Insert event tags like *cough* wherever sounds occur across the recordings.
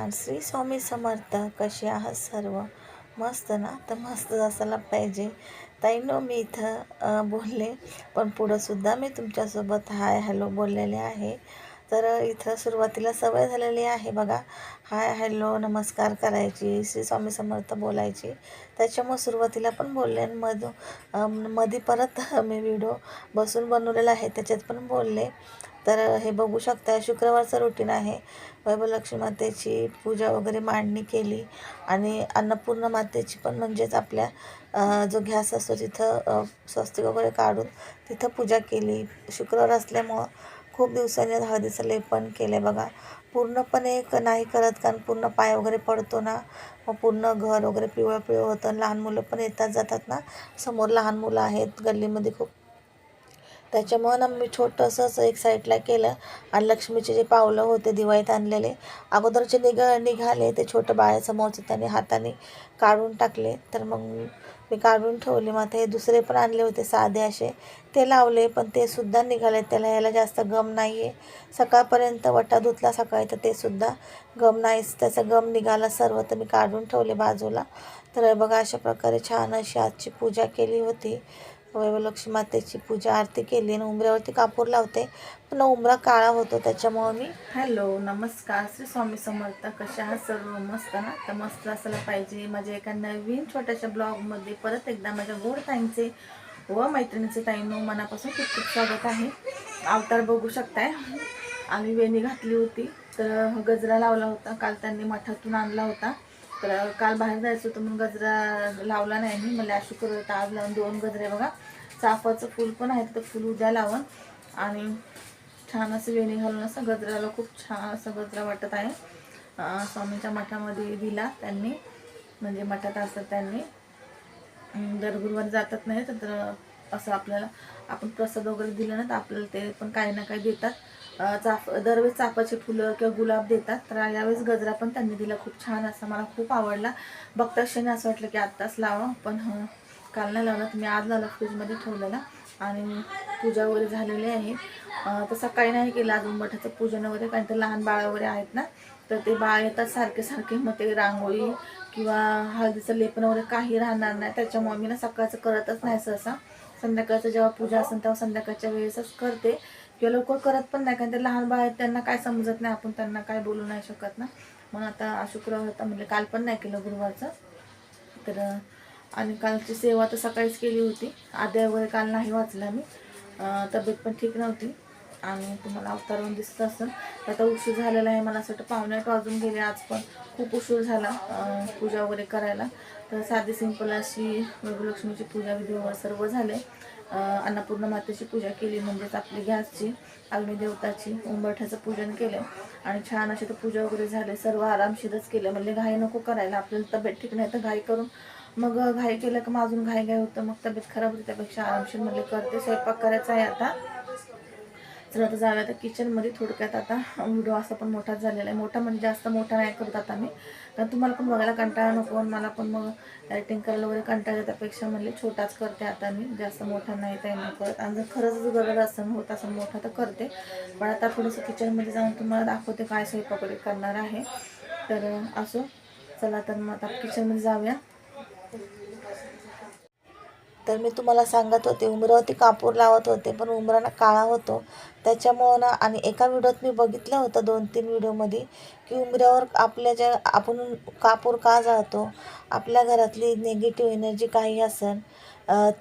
नमस्कार श्री स्वामी समर्थ. कसे आहात सर्व? मस्त ना? तर मस्त असायला पाहिजे. ताईनो मी इथं बोलले. पण पुढंसुद्धा मी तुमच्यासोबत हाय हॅलो बोललेले आहे. तर इथं सुरुवातीला सवय झालेली आहे बघा. हाय हॅलो नमस्कार करायची श्री स्वामी समर्थ बोलायची. त्याच्यामुळे सुरुवातीला पण बोलले आणि मधमध्ये परत मी व्हिडिओ बसून बनवलेला आहे त्याच्यात पण बोलले. तर हे बघू शकता शुक्रवारचं रुटीन आहे. वैभवलक्ष्मी मातेची पूजा वगैरे मांडणी केली आणि अन्नपूर्ण मातेची पण म्हणजेच आपल्या जो घ्यास असतो तिथं स्वस्तिक वगैरे काढून तिथं पूजा केली. शुक्रवार असल्यामुळं खूप दिवसांनी हळदीचं लेपन केले बघा. पूर्णपणे एक नाही करत कारण पूर्ण पाय वगैरे पडतो ना. मग पूर्ण घर वगैरे पिवळं पिवळं होतं. लहान मुलं पण येतात जातात ना. समोर लहान मुलं आहेत. गल्लीमध्ये खूप त्याच्यामुळं ना मी छोटंसंच एक साईडला केलं आणि लक्ष्मीचे जे पावलं होते दिवाळीत आणलेले अगोदरचे निघ निघाले ते छोटं बाळासमोरचं त्याने हाताने काढून टाकले. तर मग मी काढून ठेवले. मग आता हे दुसरे पण आणले होते साधे असे. ते लावले पण ते सुद्धा निघाले त्याला याला जास्त गम नाही आहे सकाळपर्यंत वटा धुतला सकाळी तर ते सुद्धा गम नाहीच. त्याचा गम निघाला सर्व तर मी काढून ठेवले बाजूला. तर बघा अशा प्रकारे छान अशी आजची पूजा केली होती. वैभवलक्ष्मी मातेची पूजा आरती केली आणि उंबऱ्यावरती कापूर लावते. पण उंबरा काळा होतो त्याच्यामुळं मी हॅलो नमस्कार. श्री स्वामी समर्थ. कशा आहात सर्व? मस्त ना? तर मस्त असायला पाहिजे. माझ्या एका नवीन छोट्याशा ब्लॉगमध्ये परत एकदा माझ्या गोड ताईंचे व मैत्रिणीचे ताईंनो मनापासून खूप खूप स्वागत आहे. अवतार बघू शकताय. आम्ही वेणी घातली होती. तर गजरा लावला होता. काल त्यांनी मठातून आणला होता. तर काल बाहेर जायचं होतं म्हणून गजरा लावला नाही मी. मला अशी आज लावून दोन गजरे बघा. चाफाचं फूल पण आहे तर फूल उद्या लावून. आणि छान असं वेणी घालून असं गजराला खूप छान असं गजरा वाटत आहे. स्वामींच्या मठामध्ये दिला त्यांनी. म्हणजे मठात असतात त्यांनी. दर गुरुवार जातात नाही तर असं आपल्याला आपण प्रसाद वगैरे दिलं ना तर आपल्याला ते पण काही ना काही देतात. चाफ दरवेळेस चापाची फुलं किंवा गुलाब देतात. तर यावेळेस गजरा पण त्यांनी दिला. खूप छान असा मला खूप आवडला. बघता क्षणी असं वाटलं की आत्ताच लावा. पण काल नाही लावला तुम्ही मी आज लावला फ्रीजमध्ये ठेवलेला. आणि पूजा वगैरे झालेली आहे. अं, तर सकाळी नाही केलं. अजून मठाचं पूजन वगैरे कारण तर लहान बाळ वगैरे आहेत ना तर ते बाळ येतात सारखे सारखे. मग ते रांगोळी किंवा हळदीचं लेपन वगैरे काही राहणार नाही. त्याच्यामुळे मी ना सकाळचं करतच नाही सहसा. संध्याकाळचं जेव्हा पूजा असेल तेव्हा संध्याकाळच्या वेळेसच करते. किंवा लवकर करत पण नाही कारण ते लहान बाळ आहेत त्यांना काय समजत नाही आपण त्यांना काय बोलू नाही शकत ना. म्हणून आता शुक्रवार होता म्हणजे काल पण नाही केलं गुरुवारचं. तर आणि कालची सेवा तर सकाळीच केली होती. आद्या वगैरे काल नाही वाचला मी. तब्येत पण ठीक नव्हती. आणि तुम्हाला अवतारून दिसत असेल. तर आता उशीर झालेला आहे मला असं वाटतं पाहुण्यात वाजून गेले आज पण. खूप उशीर झाला पूजा वगैरे करायला. तर साधी सिंपल अशी वैभवलक्ष्मीची पूजा विधी वगैरे सर्व झाले. अन्नपूर्ण मातेची पूजा केली म्हणजेच आपली गॅसची अग्निदेवताची उंबरठ्याचं पूजन केलं. आणि छान अशी तर पूजा वगैरे झाले सर्व आरामशीरच केलं. म्हणजे घाई नको करायला आपल्याला तब्येत ठीक नाही तर घाई करून. मग घाई केलं का मग अजून घाई घाई होतं मग तब्येत खराब होती त्यापेक्षा आरामशीर म्हणजे करते स्वयंपाक करायचा आहे आता. तर आता जाऊया तर किचनमध्ये थोडक्यात आता व्हिडिओ असा पण मोठाच झालेला आहे. मोठा म्हणजे जास्त मोठा नाही करत आता मी. कारण तुम्हाला पण बघायला कंटाळा नको आणि मला पण मग रायटिंग करायला वगैरे कंटाळा येतं. त्यापेक्षा म्हणले छोटाच करते आता मी. जास्त मोठा नाही काही नाही करत. आणि जर खरंच जर गरज असं होत असं मोठा तर करते. पण आता थोडंसं किचनमध्ये जाऊन तुम्हाला दाखवते काय स्वयंपाक वगैरे करणार आहे. तर असो. चला तर मग आता किचनमध्ये जाऊया. तर मी तुम्हाला सांगत होते उमरावरती कापूर लावत होते पण उमराना काळा होतो. त्याच्यामुळं ना आणि एका व्हिडिओत मी बघितलं होतं दोन तीन व्हिडिओमध्ये की उमऱ्यावर आपल्या ज्या आपण कापूर का जाळतो आपल्या घरातली निगेटिव्ह एनर्जी काही असेल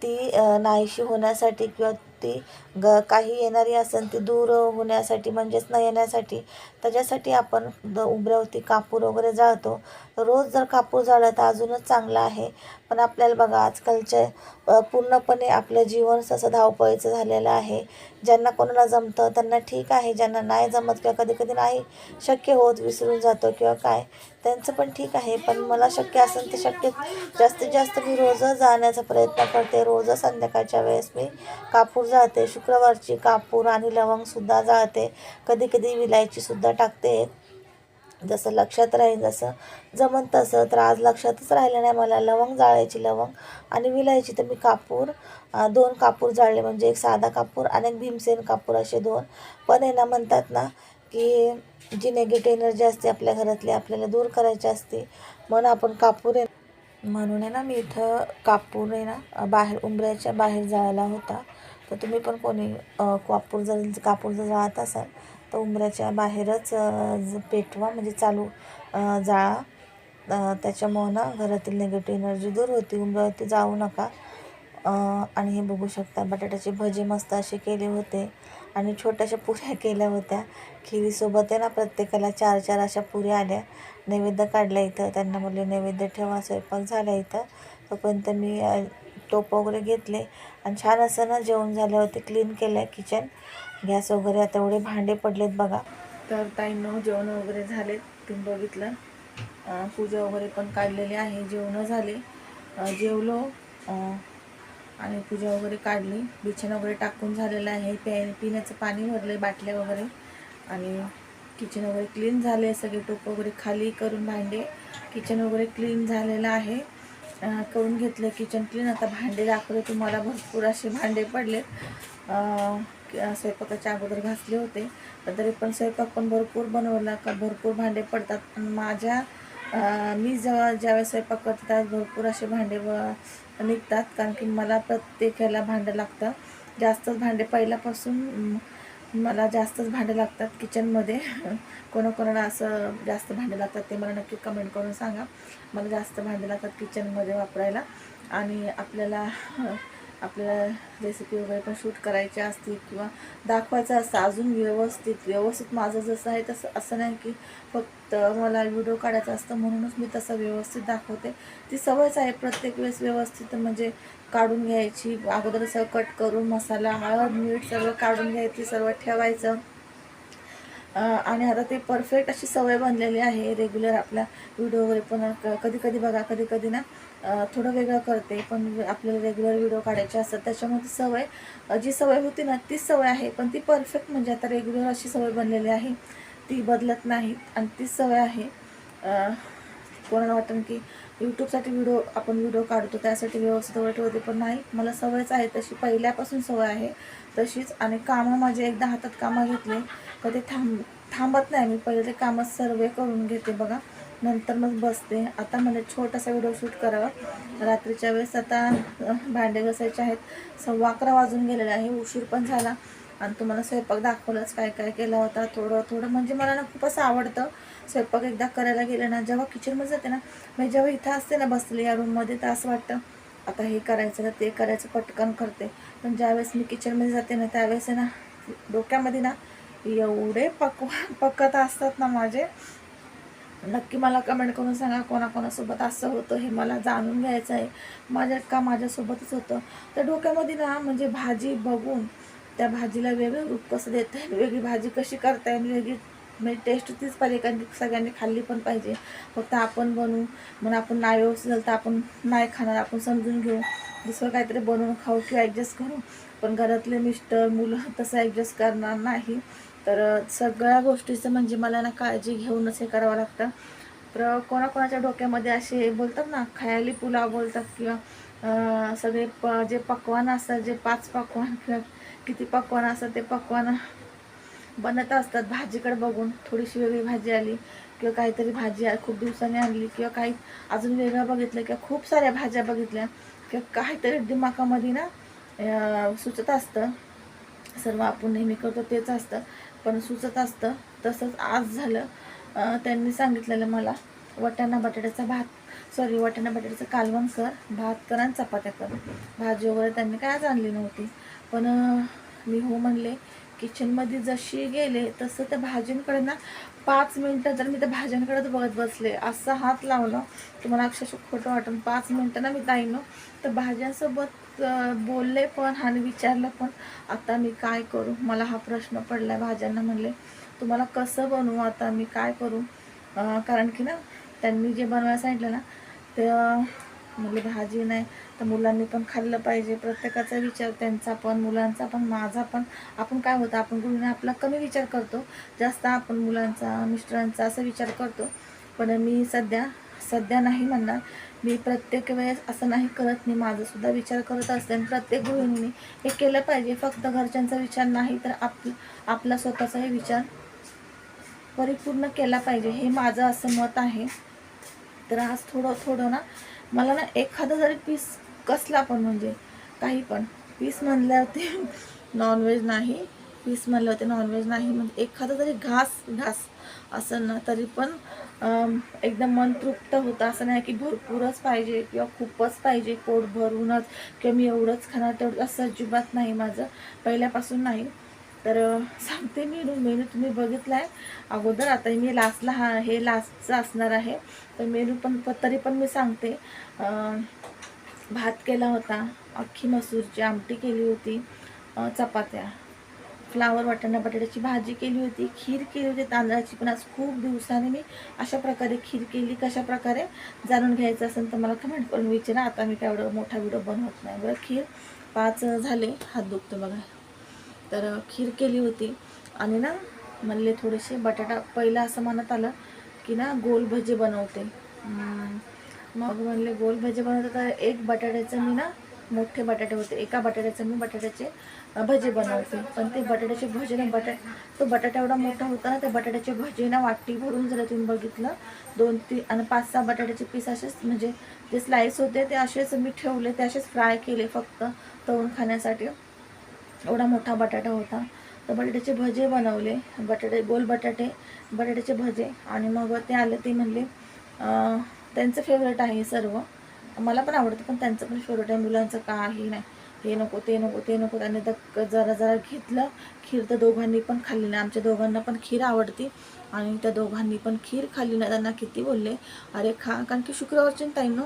ती नाहीशी होण्यासाठी किंवा ती ग काही येणारी असेल ती दूर होण्यासाठी म्हणजेच न येण्यासाठी त्याच्यासाठी आपण द उमऱ्यावरती कापूर वगैरे जाळतो. रोज जर कापूर जाळलं तर अजूनच चांगलं आहे. पण आपल्याला बघा आजकालचे पूर्णपणे आपलं जीवन तसं धावपळीचं झालेलं आहे. ज्यांना कोणाला जमतं त्यांना ठीक आहे. ज्यांना नाही जमत किंवा कधी कधी नाही शक्य होत विसरून जातो किंवा काय त्यांचं पण ठीक आहे. पण मला शक्य असेल तर शक्य जास्तीत जास्त मी रोजच जाण्याचा प्रयत्न करते. रोजच संध्याकाळच्या वेळेस मी कापूर जाळते. शुक्रवारची कापूर आणि लवंगसुद्धा जाळते. कधी कधी विलायचीसुद्धा टाकते. जसं लक्षात राहील जसं जमन तसं तर आज लक्षातच राहिलं नाही मला. लवंग जाळायची लवंग आणि विलायची तर मी कापूर दोन कापूर जाळले. म्हणजे एक साधा कापूर आणि एक भीमसेन कापूर असे दोन. पण आहे ना म्हणतात ना की जी नेगेटिव्ह एनर्जी असते आपल्या घरातली आपल्याला दूर करायची असते. म्हणून आपण कापूर आहे म्हणून आहे ना मी इथं कापूर आहे ना बाहेर उंबऱ्याच्या बाहेर जाळला होता. तर तुम्ही पण कोणी कापूर जर कापूर जर जाळत असाल तर उंबऱ्याच्या बाहेरच पेटवा म्हणजे चालू जाळा. त्याच्यामुळं ना घरातील निगेटिव्ह एनर्जी दूर होती. उंबऱ्यावरती जाऊ नका. आणि हे बघू शकता बटाट्याचे भजे मस्त असे केले होते. आणि छोट्याशा पुऱ्या *laughs* केल्या होत्या. खिरीसोबत आहे ना प्रत्येकाला चार चार अशा पुऱ्या आल्या. नैवेद्य काढल्या इथं. त्यांना म्हणले नैवेद्य ठेवा स्वयंपाक झाला इथं. तोपर्यंत मी टोपं टोप वगैरे घेतले. आणि छान असं ना जेवण झाले होते क्लीन केलं आहे किचन गॅस वगैरे आता एवढे भांडे पडलेत बघा. तर ताईंनो जेवण वगैरे झाले तुम्ही बघितलं. पूजा वगैरे पण काढलेली आहे जेवणं झाले. जेवलो. आणि पूजा वगैरे काढली. बिछाण वगैरे टाकून झालेलं आहे. प्या पिण्याचं पाणी भरले बाटल्या वगैरे. आणि किचन वगैरे क्लीन झाले सगळे टोप वगैरे खाली करून भांडे. किचन वगैरे क्लीन झालेलं आहे. करून घेतलं किचन क्लीन आता भांडे दाखवले तुम्हाला. भरपूर असे भांडे पडले स्वयंपाकाच्या अगोदर घासले होते. पण तरी पण स्वयंपाक पण भरपूर बनवला. का भरपूर भांडे पडतात. पण माझ्या मी जेव्हा ज्यावेळेस स्वयंपाक करते त्यावेळेस भरपूर असे भांडे निघतात. कारण की मला प्रत्येक ह्याला भांडं लागतं. जास्तच भांडे पहिल्यापासून मला जास्तच भांडे लागतात किचनमध्ये. *laughs* कोणाकोणाला असं जास्त भांडे लागतात ते मला नक्की कमेंट करून सांगा. मला जास्त भांडे लागतात किचनमध्ये वापरायला. आणि आपल्याला आपल्याला रेसिपी वगैरे पण शूट करायच्या असतील किंवा दाखवायचं असतं अजून व्यवस्थित व्यवस्थित माझं जसं आहे तसं असं नाही की फक्त मला व्हिडिओ काढायचा असतं म्हणूनच मी तसं व्यवस्थित दाखवते. ती सवयच आहे प्रत्येक वेळेस व्यवस्थित म्हणजे काढून घ्यायची अगोदर सगळं कट करून मसाला हळद मीठ सगळं काढून घ्यायची सर्व ठेवायचं. आणि आता ते परफेक्ट अशी सवय बनलेली आहे रेग्युलर आपला व्हिडिओ वगैरे पण क- कधी कधी बघा कधी कधी ना थोडं वेगळं करते पण आपल्याला रेग्युलर व्हिडिओ काढायचे असतात. त्याच्यामुळे ती सवय जी सवय होती ना तीच सवय आहे. पण ती परफेक्ट म्हणजे आता रेग्युलर अशी सवय बनलेली आहे. ती बदलत नाही आणि तीच सवय आहे. कोणाला वाटतं की यूट्यूबसाठी व्हिडिओ आपण व्हिडिओ काढतो त्यासाठी व्यवस्थित वगैरे ठेवते पण नाही. मला सवयच आहे तशी. पहिल्यापासून सवय आहे तशीच. आणि कामं माझे एकदा हातात कामं घेतले तर ते थांब थांबत नाही. मी पहिले ते कामं सर्वे करून घेते बघा. नंतर मग बसते. आता मला छोटासा व्हिडिओ शूट करावा. रात्रीच्या वेळेस आता भांडे बसायचे आहेत. सव्वा अकरा वाजून गेलेले आहे. उशीर पण झाला. आणि तुम्हाला स्वयंपाक दाखवलंच काय काय केला होता. थोडं थोडं म्हणजे मला ना खूप असं आवडतं. स्वयंपाक एकदा करायला गेलं ना जेव्हा किचनमध्ये जाते ना म्हणजे जेव्हा इथं असते ना बसले या रूममध्ये तर असं वाटतं आता हे करायचं ना ते करायचं पटकन करते. पण ज्यावेळेस मी किचनमध्ये जाते ना त्यावेळेस ना डोक्यामध्ये ना एवढे पकवा पकत असतात ना माझे. नक्की मला कमेंट करून सांगा कोणाकोणासोबत असं होतं हे मला जाणून घ्यायचं आहे. माझ्या का माझ्यासोबतच होतं? तर डोक्यामध्ये ना म्हणजे भाजी बघून त्या भाजीला वेगळं रूप कसं देता येईल वेगळी भाजी कशी करता येईल वेगळी म्हणजे टेस्ट तीच पाहिजे कारण की सगळ्यांनी खाल्ली पण पाहिजे. फक्त आपण बनवू मग आपण नाही व्यवस्थित झालं तर आपण नाही खाणार आपण समजून घेऊ. दुसरं काहीतरी बनवून खाऊ किंवा ॲडजस्ट करू. पण घरातले मिस्टर मुलं तसं ॲडजस्ट करणार नाही. तर सगळ्या गोष्टीचं म्हणजे मला ना काळजी घेऊनच हे करावं लागतं. तर कोणाकोणाच्या डोक्यामध्ये असे बोलतात ना खायाली पुलाव बोलतात किंवा सगळे प जे पकवान असतात जे पाच पकवान किंवा किती पकवान असतात ते पकवान बनत असतात. भाजीकडे बघून थोडीशी वेगळी भाजी आली किंवा काहीतरी भाजी आ- खूप दिवसांनी आणली किंवा काही अजून वेगळं बघितलं किंवा खूप साऱ्या भाज्या बघितल्या किंवा काहीतरी दिमाखामध्ये ना सुचत असतं. सर्व आपण नेहमी करतो तेच असतं. पण सुचत असतं. तसंच आज झालं. त्यांनी सांगितलेलं मला वाटाणा बटाट्याचा भात सॉरी वाटाणा बटाट्याचं कालवण कर. भात कर आणि चपात्या कर. भाजी वगैरे त्यांनी काय आणली नव्हती. पण मी हो म्हणले किचनमध्ये जशी गेले तसं त्या भाज्यांकडे ना पाच मिनटं तर मी त्या भाज्यांकडेच बघत बसले. असा हात लावला. तुम्हाला अक्षरशः खोटं वाटून पाच मिनटं ना मी ताईनं तर भाज्यांसोबत बोलले पण आणि विचारलं पण आता मी काय करू? मला हा प्रश्न पडला आहे भाज्यांना म्हणले तुम्हाला कसं बनवू आता? मी काय करू? कारण की ना त्यांनी जे बनवायला सांगितलं ना ते म्हणजे भाजी नाही तर मुलांनी पण खाल्लं पाहिजे. प्रत्येकाचा विचार त्यांचा पण मुलांचा पण माझा पण. आपण काय होतं आपण गुरुने आपला कमी विचार करतो. जास्त आपण मुलांचा मिस्टरांचा असा विचार करतो. पण मी सध्या सध्या नाही म्हणणार. मी प्रत्येक वेळेस असं नाही करत मी माझासुद्धा विचार करत असते आणि प्रत्येक गृहिणीने हे केलं पाहिजे. फक्त घरच्यांचा विचार नाही तर आप आपला स्वतःचाही विचार परिपूर्ण केला पाहिजे. हे माझं असं मत आहे. तर आज थोडं थोडं ना मला ना एखादा जरी पीस कसला पण म्हणजे काही पण पीस म्हणल्यावरती *laughs* नॉनव्हेज नाही. पीस म्हणल्यावरती नॉनव्हेज नाही म्हणजे एखादं जरी घास घास. असं ना तरी पण एकदम मन तृप्त होतं. असं नाही की भरपूरच पाहिजे किंवा खूपच पाहिजे पोट भरूनच किंवा मी एवढंच खाणार तेवढं असं अजिबात नाही माझं. पहिल्यापासून नाही. तर सांगते मी मेनू तुम्ही बघितला आहे अगोदर आता मी लास्टला हा हे लास्टचं असणार आहे. तर मेनू पण तरी पण मी सांगते. भात केला होता. अख्खी मसूरची आमटी केली होती. चपात्या. फ्लावर वाटाणा बटाट्याची भाजी केली होती खीर केली होती तांदळाची पण आज खूप दिवसाने मी अशा प्रकारे खीर केली. कशा प्रकारे? जाणून घ्यायचं असेल तर मला कमेंट करून विचारा. आता मी काय एवढं मोठा व्हिडिओ बनवत नाही. बरं खीर पाच झाले हात दुखतो बघा. तर खीर केली होती आणि ना म्हणले थोडेसे बटाटा पहिला असं म्हणत आलं की ना गोल भजे बनवते. मग म्हणले गोल भजे बनवते तर एक बटाट्याचं मी ना मोठे बटाटे होते. एका बटाट्याचं मी बटाट्याचे भजे बनवते. पण ते बटाट्याचे भजे ना बटा तो बटाटा एवढा मोठा होता ना त्या बटाट्याचे भजे ना वाटी भरून जर तुम्ही बघितलं दोन तीन आणि पाच सहा बटाट्याचे पीस असेच म्हणजे जे स्लाईस होते ते असेच मी ठेवले ते असेच फ्राय केले फक्त तळून खाण्यासाठी. एवढा मोठा बटाटा होता. तर बटाट्याचे भजे बनवले. बटाटे गोल बटाटे बटाट्याचे भजे. आणि मग ते आले ते म्हणले त्यांचं फेवरेट आहे सर्व. मला पण आवडतं पण त्यांचं पण फेवरेट आहे मुलांचं काही नाही. हे नको ते नको ते नको. त्यांनी तर जरा जरा घेतलं खीर तर दोघांनी पण खाल्ली नाही. आमच्या दोघांना पण खीर आवडती आणि त्या दोघांनी पण खीर खाल्ली नाही. त्यांना किती बोलले? अरे खा कारण की शुक्रवारच्या टाईमनं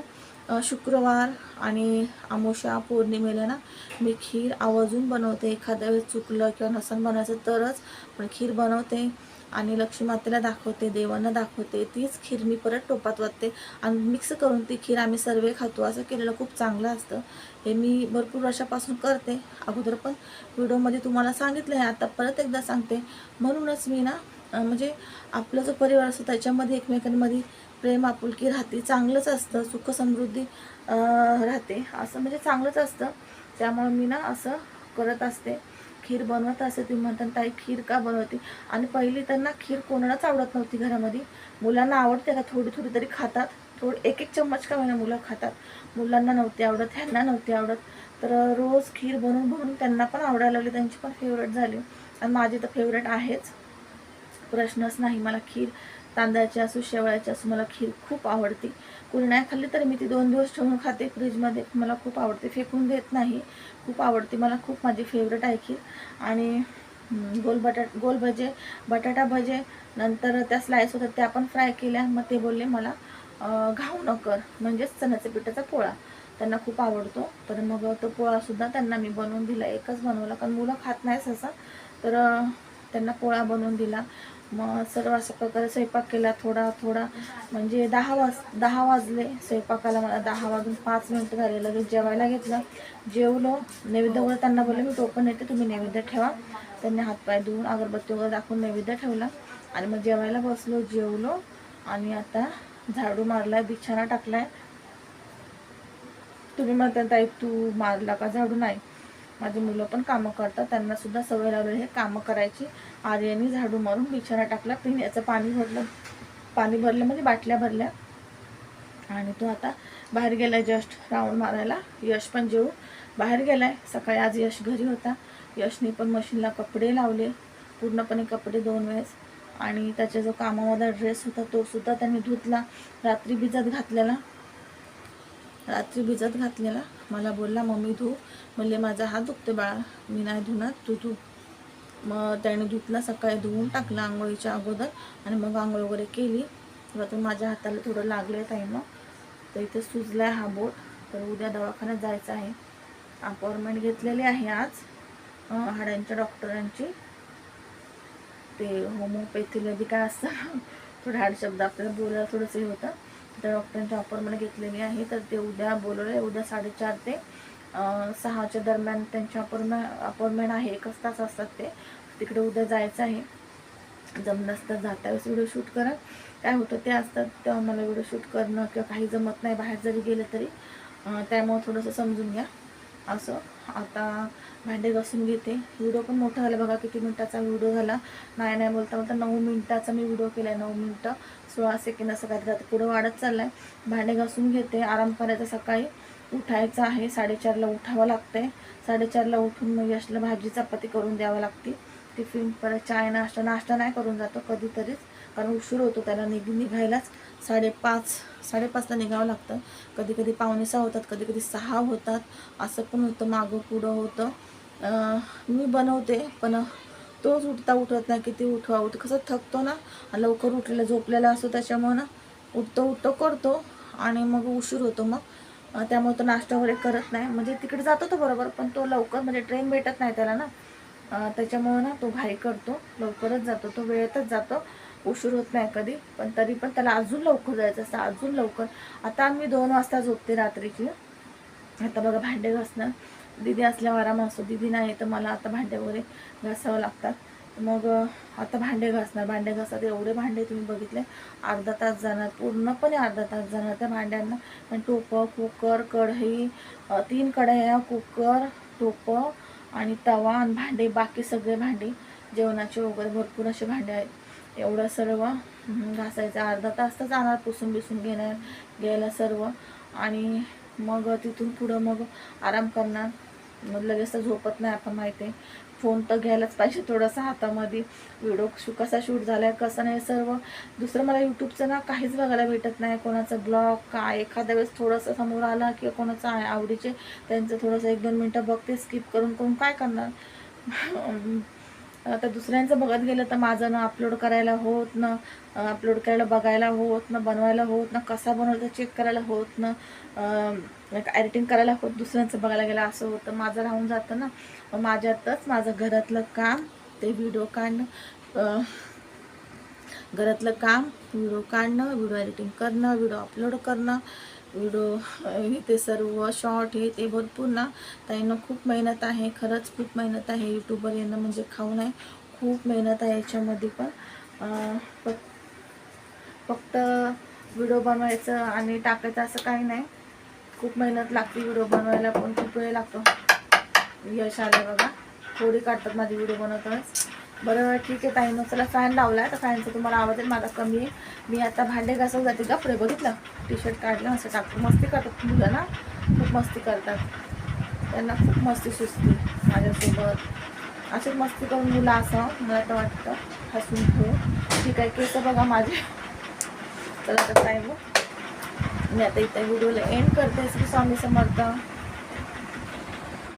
अ, शुक्रवार आणि आमोशा पौर्णिमेला ना मी खीर आवर्जून बनवते. एखाद्या वेळेस चुकलं किंवा नसन बनायचं तरच पण खीर बनवते. आणि लक्ष्मी मातेला दाखवते देवांना दाखवते. तीच खीर मी परत टोपात वाटते. आणि मिक्स करून ती खीर आम्ही सर्व खातो. असं केलेलं खूप चांगलं असतं. हे मी भरपूर वर्षापासून करते. अगोदर पण व्हिडिओमध्ये तुम्हाला सांगितलं आहे. आता परत एकदा सांगते. म्हणूनच मी ना म्हणजे आपला जो परिवार असतो त्याच्यामध्ये एकमेकांमध्ये प्रेम आपुलकी राहते. चांगलंच असतं. सुख समृद्धी राहते. असं म्हणजे चांगलंच असतं. त्यामुळे मी ना असं करत असते. खीर बनवत असते तुम्ही म्हणता ताई खीर का बनवते? आणि पहिली त्यांना खीर कोणालाच आवडत नव्हती घरामध्ये. मुलांना आवडते का? थोडी थोडी तरी खातात. थोडी एक एक चम्मच का महिना मुलं खातात. मुलांना नव्हती आवडत ह्यांना नव्हती आवडत. तर रोज खीर बनवून बनवून त्यांना पण आवडायला लागली. त्यांची पण फेवरेट झाली. आणि माझी तर फेवरेट आहेच. प्रश्नच नाही मला खीर तांदळाची असो शेवळ्याची असो मला खीर खूप आवडते. कोणी नाही खाल्ली तर मी ती दोन दिवस ठेवून खाते फ्रीजमध्ये. मला खूप आवडते. फेकून देत नाही. खूप आवडते. मला खूप माझी फेवरेट आहे खीर आणि गोल बटाट गोल भजे बटाटा भजे नंतर त्या स्लाईस होतात त्या पण फ्राय केल्या. मग ते बोलले मला घाऊ न कर. म्हणजेच चण्याच्या पिठाचा पोळा. त्यांना खूप आवडतो. तर मग तो पोळासुद्धा त्यांना मी बनवून दिला. एकच बनवला. कारण मुलं खात नाही सहसा तर त्यांना पोळा बनवून दिला. मग सर्व अशा प्रकारे स्वयंपाक केला थोडा थोडा. म्हणजे दहा वाज दहा वाजले स्वयंपाकाला. मला दहा वाजून पाच मिनटं झाले लगेच जेवायला घेतलं. जेवलो. नैवेद्य वगैरे त्यांना बोलले मी टोपण येते तुम्ही नैवेद्य ठेवा. त्यांनी हातपाय धुवून अगरबत्ती वगैरे दाखवून नैवेद्य ठेवला. आणि मग जेवायला बसलो जेवलो. आणि आता झाडू मारलाय बिछाना टाकलाय. तुम्ही म्हणता ताई तू मारला का झाडू नाही? माझी मुलं पण कामं करतात. त्यांना सुद्धा सवय लागले हे कामं करायची. आर्याने झाडू मारून बिछाना टाकला. पिण्याचं पाणी भरलं. पाणी भरलं म्हणजे बाटल्या भरल्या. आणि तो आता बाहेर गेलाय जस्ट राऊंड मारायला. यश पण जेवू. बाहेर गेलाय. सकाळी आज यश घरी होता. यशने पण मशीनला कपडे लावले. पूर्णपणे कपडे दोन वेळेस. आणि त्याचा जो कामामधला ड्रेस होता तो सुद्धा त्यांनी धुतला. रात्री भिजत घातलेला. रात्री भिजत घातलेला. मला बोलला मम्मी धू. म्हणजे माझा हात दुखते बाळा. मी नाही धुणार. तू धू. मग त्याने धुतला सकाळी धुवून टाकला आंघोळीच्या अगोदर आणि मग आंघोळ वगैरे केली. तर तो माझ्या हाताला थोडं लागलं आहे मग तर इथे सुजला आहे हा बोट. तर उद्या दवाखान्यात जायचं आहे. अपॉइंटमेंट घेतलेली आहे आज हाडांच्या डॉक्टरांची ते होमोपॅथीला बी काय असतं थोडे हाड शब्द आपल्याला बोलायला थोडंसं हे होतं. त्या डॉक्टरांची अपॉइंटमेंट घेतलेली आहे. तर ते उद्या बोलवलं उद्या साडेचार ते सहाच्या दरम्यान त्यांची अपॉइंटमेंट अपॉइंटमेंट आहे एकच तास असतात ते. तिकडे उद्या जायचं आहे. जमलं तर जाता वेळेस व्हिडिओ शूट करा काय होतं ते असतात तेव्हा मला व्हिडिओ शूट करणं किंवा काही जमत नाही बाहेर जरी गेलं तरी. त्यामुळं थोडंसं समजून घ्या. असं. आता भांडे घासून घेते. व्हिडिओ पण मोठा झाला. बघा किती मिनटाचा व्हिडिओ झाला. नाही नाही बोलता बोलता नऊ मिनटाचा मी व्हिडिओ केला आहे नऊ मिनटं. सोळा सेकंड असं काहीतरी आता पुढं वाढत चाललं आहे भांडे घासून घेते. आराम करायचा सकाळी. उठायचं आहे. साडेचारला उठावं लागतं आहे साडेचारला उठून मग यशला भाजी चपाती करून द्यावं लागते. टिफिन परत चाय नाश्ता नाश्ता नाही करून जातो कधीतरीच. कारण उशीर होतो त्याला निघ निघायलाच. साडेपाच साडेपाचला निघावं लागतं. कधी कधी पावणे सहा होतात कधी कधी सहा होतात. असं पण होतं मागं पुढं होतं. मी बनवते पण तोच उठता उठत नाही किती उठवा उठ. कसं थकतो ना लवकर उठलेला झोपलेला असतो त्याच्यामुळं ना उठतो उठतो करतो. आणि मग उशीर होतो मग. त्यामुळे तो नाश्ता वगैरे करत नाही. म्हणजे तिकडे जातो तो बरोबर पण तो लवकर म्हणजे ट्रेन भेटत नाही त्याला ना. त्याच्यामुळं ना तो घाई करतो. लवकरच जातो. तो वेळेतच जातो. उशीर होत नाही कधी पण तरी पण त्याला अजून लवकर जायचं असतं. अजून लवकर. आता आम्ही दोन वाजता झोपते रात्रीची. आता बघा भांडे घासणं. दिदी असल्यावर आराम असतो दिदी नाही तर मला आता भांडे वगैरे घासावं लागतात. मग आता भांडे घासणार. भांडे घासतात एवढे भांडे तुम्ही बघितले. अर्धा तास जाणार. पूर्णपणे अर्धा तास जाणार त्या भांड्यांना. आणि टोपं कुकर कढई तीन कढया कुकर टोपं आणि तवा आणि भांडे बाकी सगळे भांडे. जेवणाचे वगैरे भरपूर असे भांडे आहेत. एवढं सर्व घासायचं. अर्धा तास तर जाणार. पुसून बिसून घेणार घ्यायला सर्व. आणि मग तिथून पुढं मग आराम करणार. मग लगेच तर झोपत नाही आपण माहिती आहे. फोन तर घ्यायलाच पाहिजे थोडासा हातामध्ये. व्हिडिओ शू कसा शूट झाला आहे कसा नाही सर्व. दुसरं मला यूट्यूबचं ना काहीच बघायला भेटत नाही. कोणाचं ब्लॉग काय एखाद्या वेळेस थोडंसं समोर आला किंवा कोणाचं आवडीचे त्यांचं थोडंसं एक दोन मिनटं बघते स्किप करून करून काय करणार? आता दुसऱ्यांचं बघत गेलं तर माझं ना अपलोड करायला होत ना अपलोड करायला बघायला होत ना बनवायला होत ना कसा बनवतो चेक करायला होत ना एडिटिंग करायला होत दुसऱ्यांचं बघायला गेलं असं होतं. माझं राहून जातं ना. माझ्यातच माझं घरातलं काम ते व्हिडिओ काढणं घरातलं काम व्हिडिओ काढणं व्हिडिओ एडिटिंग करणं व्हिडिओ अपलोड करणं व्हिडिओ इथे ते सर्व शॉर्ट हे ते भरपूर ना. ताईनं खूप मेहनत आहे खरंच खूप मेहनत आहे. यूट्यूबर येणं म्हणजे खाऊ नाही खूप मेहनत आहे याच्यामध्ये पण. फक्त व्हिडिओ बनवायचं आणि टाकायचं असं काही नाही. खूप मेहनत लागते व्हिडिओ बनवायला पण खूप वेळ लागतो. यश आलं बघा थोडी काढतात माझी व्हिडिओ बनवतानाच. बरं ठीक आहे ताईनं चला फॅन लावला. तर फॅनचं तुम्हाला आवाज आहे माझा कमी आहे. मी आता भांडे घासून जाते गपरे बघितलं? टी शर्ट काढलं असं टाकतो मस्ती करतात मुलं ना? खूप मस्ती करतात. त्यांना खूप मस्ती सुचते माझ्यासोबत. अशीच मस्ती करून मुलं असं मला तर वाटतं हसून ठेवू ठीक आहे केस बघा माझे. चला तर काय मग मी आता इथे व्हिडिओला एंड करते. श्री स्वामी समर्थ.